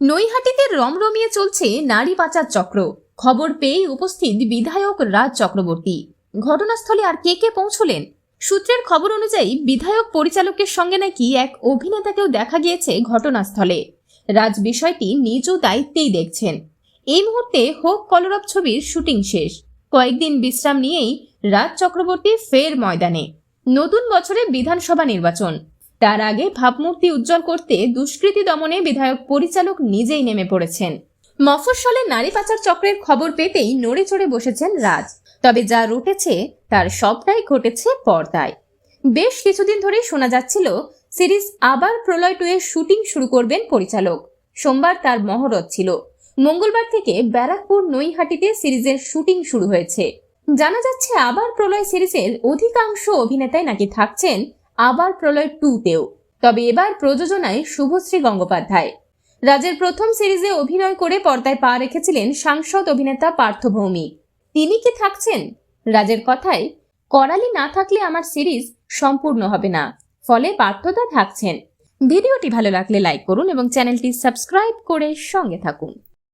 নৈহাটিতে রমরমিয়ে চলছে নারী পাচার চক্র। খবর পেয়েই উপস্থিত বিধায়ক রাজ চক্রবর্তী। ঘটনাস্থলে আর কে কে পৌঁছলেন? সূত্রের খবর অনুযায়ী বিধায়ক পরিচালকের সঙ্গে নাকি এক অভিনেতাকেও দেখা গিয়েছে ঘটনাস্থলে। রাজ বিষয়টি নিজ দায়িত্বেই দেখছেন। এই মুহূর্তে হোক কলরব ছবির শুটিং শেষ। কয়েকদিন বিশ্রাম নিয়েই রাজ চক্রবর্তী ফের ময়দানে। নতুন বছরে বিধানসভা নির্বাচন। তার আগে ভাবমূর্তি উজ্জ্বল করতে দুষ্কৃতী দমনে বিধায়ক পরিচালক নিজেই নেমে পড়েছেন। মফস্বলে নারী পাচার চক্রের খবর পেতেই নড়ে চড়ে বসেছেন রাজ। তবে যা রটেছে, তার সবটাই ঘটেছে পর্দায়। বেশ কিছুদিন ধরেই শোনা যাচ্ছিল, সিরিজ আবার প্রলয় টু এর শুটিং শুরু করবেন পরিচালক। সোমবার তার মহরত ছিল। মঙ্গলবার থেকে ব্যারাকপুর নৈহাটিতে সিরিজের শুটিং শুরু হয়েছে। জানা যাচ্ছে, আবার প্রলয় সিরিজের অধিকাংশ অভিনেতাই নাকি থাকছেন আবার প্রলয় টুতেও তবে এবার প্রযোজনায় শুভশ্রী গঙ্গোপাধ্যায়। রাজের প্রথম সিরিজে অভিনয় করে পর্দায় পা রেখেছিলেন সাংসদ অভিনেতা পার্থ ভৌমিক। তিনি কি থাকছেন? রাজের কথায়, করালি না থাকলে আমার সিরিজ সম্পূর্ণ হবে না। ফলে পার্থতা থাকছেন। ভিডিওটি ভালো লাগলে লাইক করুন এবং চ্যানেলটি সাবস্ক্রাইব করে সঙ্গে থাকুন।